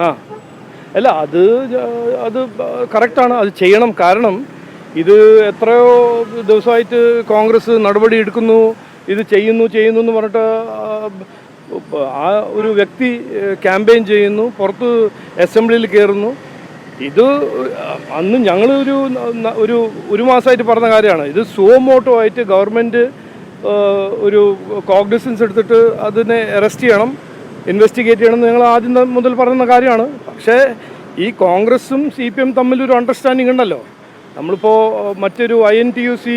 ആ. അല്ല അത് അത് കറക്റ്റാണ്. അത് ചെയ്യണം. കാരണം ഇത് എത്രയോ ദിവസമായിട്ട് കോൺഗ്രസ് നടപടി എടുക്കുന്നു. ഇത് ചെയ്യുന്നു ചെയ്യുന്നു എന്ന് പറഞ്ഞിട്ട് ആ, ഒരു വ്യക്തി ക്യാമ്പയിൻ ചെയ്യുന്നു. പുറത്ത് അസംബ്ലിയിൽ കയറുന്നു. ഇത് അന്ന് ഞങ്ങൾ ഒരു ഒരു ഒരു മാസമായിട്ട് പറഞ്ഞ കാര്യമാണ്. ഇത് സുവമോട്ടോ ആയിട്ട് ഗവൺമെന്റ് ഒരു കോഗ്നിസൻസ് എടുത്തിട്ട് അതിനെ അറസ്റ്റ് ചെയ്യണം. ഇൻവെസ്റ്റിഗേറ്റ് ചെയ്യണം എന്ന് ഞങ്ങൾ ആദ്യം മുതൽ പറയുന്ന കാര്യമാണ്. പക്ഷേ ഈ കോൺഗ്രസും സി പി എം തമ്മിലൊരു ഒരു അണ്ടർസ്റ്റാൻഡിങ് ഉണ്ടല്ലോ. നമ്മളിപ്പോൾ മറ്റൊരു I N T U C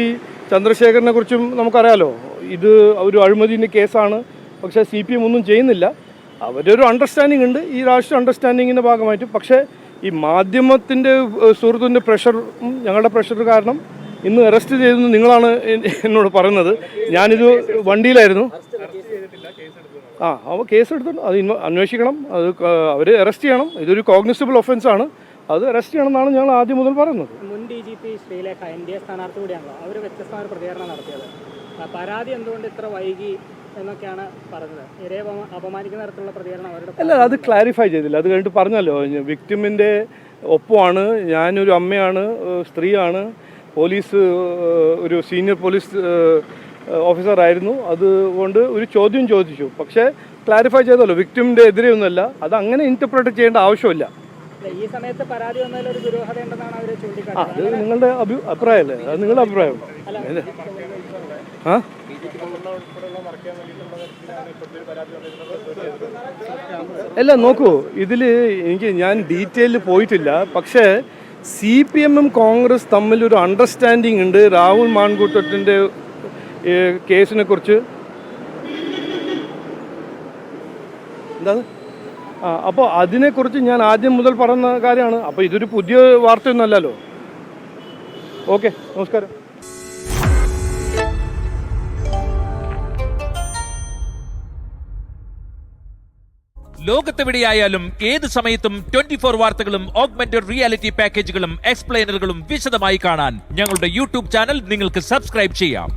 ചന്ദ്രശേഖരനെ കുറിച്ചും നമുക്കറിയാലോ. ഇത് ഒരു അഴിമതിന്റെ കേസാണ്. പക്ഷേ സി പി എം ഒന്നും ചെയ്യുന്നില്ല. അവരൊരു അണ്ടർസ്റ്റാൻഡിംഗ് ഉണ്ട്. ഈ രാഷ്ട്രീയ അണ്ടർസ്റ്റാൻഡിങ്ങിന്റെ ഭാഗമായിട്ട്. പക്ഷേ ഈ മാധ്യമത്തിന്റെ സുഹൃത്തിന്റെ പ്രഷറും ഞങ്ങളുടെ പ്രഷർ കാരണം ഇന്ന് അറസ്റ്റ് ചെയ്തെന്ന് നിങ്ങളാണ് എന്നോട് പറയുന്നത്. ഞാനിത് വണ്ടിയിലായിരുന്നു. ആ അവ കേസ് എടുത്തിട്ടുണ്ട് അത് അന്വേഷിക്കണം. അത് അവർ അറസ്റ്റ് ചെയ്യണം. ഇതൊരു കോഗ്നിസിബിൾ ഒഫൻസ് ആണ്. അത് അറസ്റ്റ് ചെയ്യണം എന്നാണ് ഞങ്ങൾ ആദ്യം മുതൽ പറയുന്നത്. മുൻ D G P Sreelekha N D A സ്ഥാനാർത്ഥി കൂടിയാണല്ലോ. അവർ വ്യത്യസ്തമായ പ്രതികരണം നടത്തിയത്. പരാതി എന്തുകൊണ്ട് ഇത്ര വൈകി എന്നൊക്കെയാണ് പറഞ്ഞത്. അപമാനിക്കുന്ന തരത്തിലുള്ള പ്രതികരണം അവരുടെ അല്ല അത് ക്ലാരിഫൈ ചെയ്തില്ല. അത് കഴിഞ്ഞിട്ട് പറഞ്ഞല്ലോ വിക്ടിമിന്റെ ഒപ്പമാണ്. ഞാനൊരു അമ്മയാണ് സ്ത്രീയാണ്. പോലീസ് ഒരു സീനിയർ പോലീസ് ഓഫീസറായിരുന്നു അതുകൊണ്ട് ഒരു ചോദ്യം ചോദിച്ചു. പക്ഷേ ക്ലാരിഫൈ ചെയ്തല്ലോ. വിക്ടിമിന്റെ എതിരെയൊന്നുമല്ല. അത് അങ്ങനെ ഇന്റർപ്രറ്റ് ചെയ്യേണ്ട ആവശ്യമില്ല. ഈ സമയത്ത് പരാതി വന്നതിൽ ഒരു ദുരൂഹത ഉണ്ടെന്നാണ് അവർ ആ ചൂണ്ടിക്കാട്ടുന്നത് അത് നിങ്ങളുടെ അഭി അഭിപ്രായമല്ലേ? അത് നിങ്ങളുടെ അഭിപ്രായം. ആ? അല്ല നോക്കൂ. ഇതിൽ എനിക്ക് ഞാൻ ഡീറ്റെയിലിൽ പോയിട്ടില്ല. പക്ഷേ സി പി എമ്മും കോൺഗ്രസ് തമ്മിൽ ഒരു അണ്ടർസ്റ്റാൻഡിങ് ഉണ്ട്. രാഹുൽ മാൻകൂട്ടത്തിന്റെ കേസിനെ കുറിച്ച്? എന്താ ആ അപ്പോൾ അതിനെക്കുറിച്ച് ഞാൻ ആദ്യം മുതൽ പറഞ്ഞ കാര്യമാണ്. അപ്പോൾ ഇതൊരു പുതിയ വാർത്തയൊന്നുമല്ലല്ലോ ഓക്കെ നമസ്കാരം. ലോകത്തെവിടെയായാലും ഏത് സമയത്തും ട്വന്റി ഫോർ വാർത്തകളും ഓഗ്മെന്റഡ് റിയാലിറ്റി പാക്കേജുകളും എക്സ്പ്ലെയിനറുകളും വിശദമായി കാണാൻ ഞങ്ങളുടെ യൂട്യൂബ് ചാനൽ നിങ്ങൾക്ക് സബ്സ്ക്രൈബ് ചെയ്യാം.